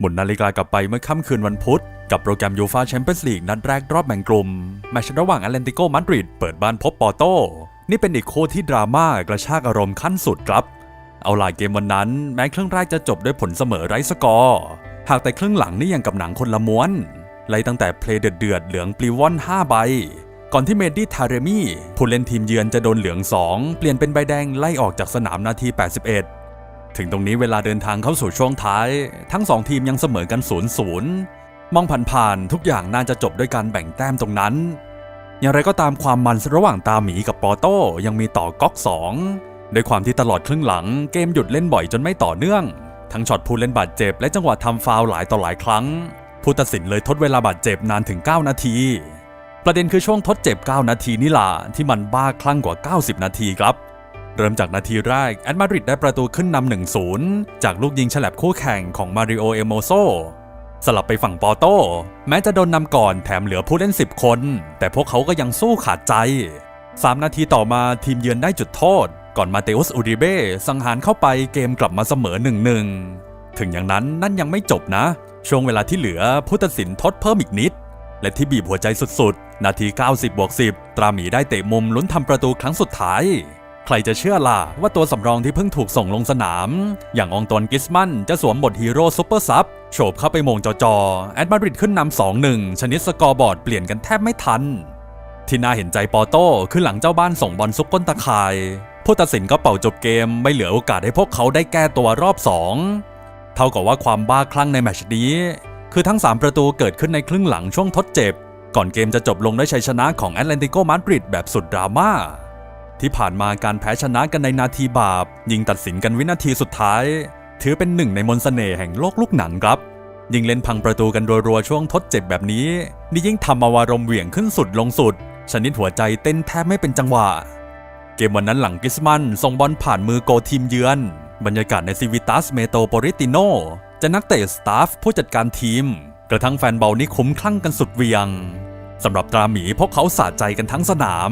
หมุนนาฬิกากลับไปเมื่อค่ำคืนวันพุธ กับโปรแกรมยูฟาแชมเปี้ยนส์ลีกนัดแรกรอบแบ่งกลุ่มแมชระหว่างแอตเลนติโกมาดริดเปิดบ้านพบปอร์โต นี่เป็นอีกคู่ที่ดราม่ากระชากอารมณ์ขั้นสุดครับ เอาล่ะเกมวันนั้น แม้ครึ่งแรกจะจบด้วยผลเสมอไร้สกอร์ หากแต่ครึ่งหลังนี่ยังกับหนังคนละม้วนไล่ตั้งแต่เพลย์เดือดเหลืองปลิวอน5ใบ ก่อนที่เมดดี้ทาเรมี่ผู้เล่นทีมเยือนจะโดนเหลือง 2 เปลี่ยนเป็นใบแดงไล่ออกจากสนามนาที 81 ถึงตรงนี้เวลาเดินทางเข้าสู่ช่วงท้าย ทั้ง2ทีมยังเสมอกัน0-0มองผ่านๆทุกอย่างน่าจะจบด้วยการแบ่งแต้มตรงนั้น อย่างไรก็ตามความมันระหว่างตาหมีกับปอโต้ยังมีต่อก๊อก2ด้วยความที่ตลอดครึ่งหลังเกมหยุดเล่นบ่อยจนไม่ต่อเนื่อง ทั้งช็อตผู้เล่นบาดเจ็บและจังหวะทำฟาวหลายต่อหลายครั้ง ผู้ตัดสินเลยทดเวลาบาดเจ็บนานถึง 9 นาที ประเด็นคือช่วงทดเจ็บ 9 นาทีนี่ล่ะที่มันบ้าคลั่งกว่า 90 นาทีครับ เริ่มจากนาทีแรกแอตมาดริดได้ประตูขึ้นนำ1-0จากลูกยิงฉลับคู่แข่งของมาริโอเอโมโซสลับไปฝั่งปอโต้แม้จะโดนนำก่อนแถมเหลือผู้เล่น 10 คน แต่พวกเขาก็ยังสู้ขาดใจ 3 นาทีต่อมาทีมเยือนได้จุดโทษ ก่อนมาเตอุสอูริเบ้สังหารเข้าไปเกมกลับมาเสมอ1-1ถึงอย่างนั้นนั่นยังไม่จบนะ ช่วงเวลาที่เหลือผู้ตัดสินทดเพิ่มอีกนิด และที่บีบหัวใจสุดๆ นาที 90บวก10 ตราหมีได้เตะมุมลุ้นทำประตูครั้งสุดท้าย ใครจะเชื่อล่ะว่าตัวสำรองที่เพิ่งถูกส่งลงสนาม อย่างองตวนกิสมันจะสวมบทฮีโร่ซุปเปอร์ซับโฉบเข้าไปโมงจอๆแอดมาดริดขึ้นนำ2-1ชนิดสกอร์บอร์ดเปลี่ยนกันแทบไม่ทัน ที่น่าเห็นใจปอโต้คือหลังเจ้าบ้านส่งบอลซุกก้นตะข่าย ผู้ตัดสินก็เป่าจบเกมไม่เหลือโอกาสให้พวกเขาได้แก้ตัวรอบ2เท่ากับว่าความบ้าคลั่งในแมชนี้ คือทั้ง 3 ประตูเกิดขึ้นในครึ่งหลังช่วงทดเจ็บ ก่อนเกมจะจบลงด้วยชัยชนะของแอตเลนติโกมาดริดแบบสุดดราม่า ที่ผ่านมาการแพ้ชนะกันในนาทีบาป ยิงตัดสินกันวินาทีสุดท้าย ถือเป็นหนึ่งในมนต์เสน่ห์แห่งโลกลูกหนังครับ ยิงเล่นพังประตูกันรัวๆช่วงทดเจ็บแบบนี้ นี่ยิ่งทำอาอารมณ์เหวี่ยงขึ้นสุดลงสุด ชนิดหัวใจเต้นแทบไม่เป็นจังหวะ เกมวันนั้นหลังกิสมันส่งบอลผ่านมือโกทีมเยือน บรรยากาศในซิวิตัสเมโตโปริติโนจะนักเตะสตาฟผู้จัดการทีม กระทั่งแฟนบอลนี่คุ้มคลั่งกันสุดเวียง สำหรับตราหมีพวกเขาสะใจกันทั้งสนาม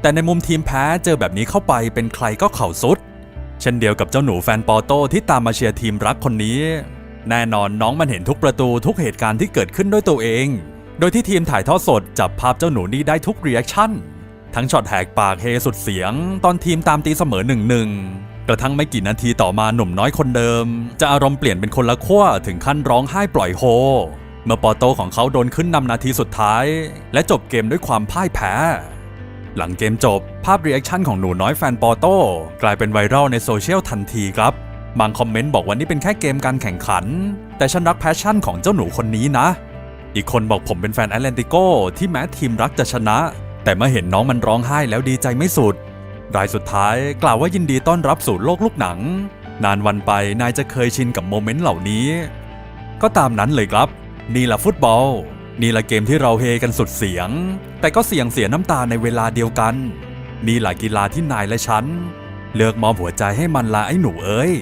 แต่ในมุมทีมแพ้เจอแบบนี้เข้าไปเป็นใครก็เข่าสุด เช่นเดียวกับเจ้าหนูแฟนปอโต้ที่ตามมาเชียร์ทีมรักคนนี้ แน่นอนน้องมันเห็นทุกประตูทุกเหตุการณ์ที่เกิดขึ้นด้วยตัวเอง โดยที่ทีมถ่ายทอดสดจับภาพเจ้าหนูนี่ได้ทุกเรีแอคชั่น ทั้งช็อตแหกปากเฮสุดเสียง ตอนทีมตามตีเสมอหนึ่งหนึ่งกระทั่งไม่กี่นาทีต่อมาหนุ่มน้อยคนเดิม จะอารมณ์เปลี่ยนเป็นคนละขั้วถึงขั้นร้องไห้ปล่อยโฮ เมื่อปอโตของเขาโดนขึ้นนำนาทีสุดท้าย และจบเกมด้วยความพ่ายแพ้ หลังเกมจบภาพรีแอคชั่นของหนูน้อยแฟนปอโต้กลายเป็นไวรัลในโซเชียลทันทีครับบางคอมเมนต์บอกว่านี่เป็นแค่เกมการแข่งขัน แต่ฉันรักแพชชั่นของเจ้าหนูคนนี้นะ อีกคนบอกผมเป็นแฟนแอตแลนติโกที่แม้ทีมรักจะชนะ แต่เมื่อเห็นน้องมันร้องไห้แล้วดีใจไม่สุด รายสุดท้ายกล่าวว่ายินดีต้อนรับสู่โลกลูกหนัง นานวันไปนายจะเคยชินกับโมเมนต์เหล่านี้ ก็ตามนั้นเลยครับ นี่แหละฟุตบอล นี่แหละเกมที่เราเฮกันสุดเสียง แต่ก็เสี่ยงเสียน้ำตาในเวลาเดียวกัน นี่แหละกีฬาที่นายและฉัน เลือกมอบหัวใจให้มันละไอ้หนูเอ้ย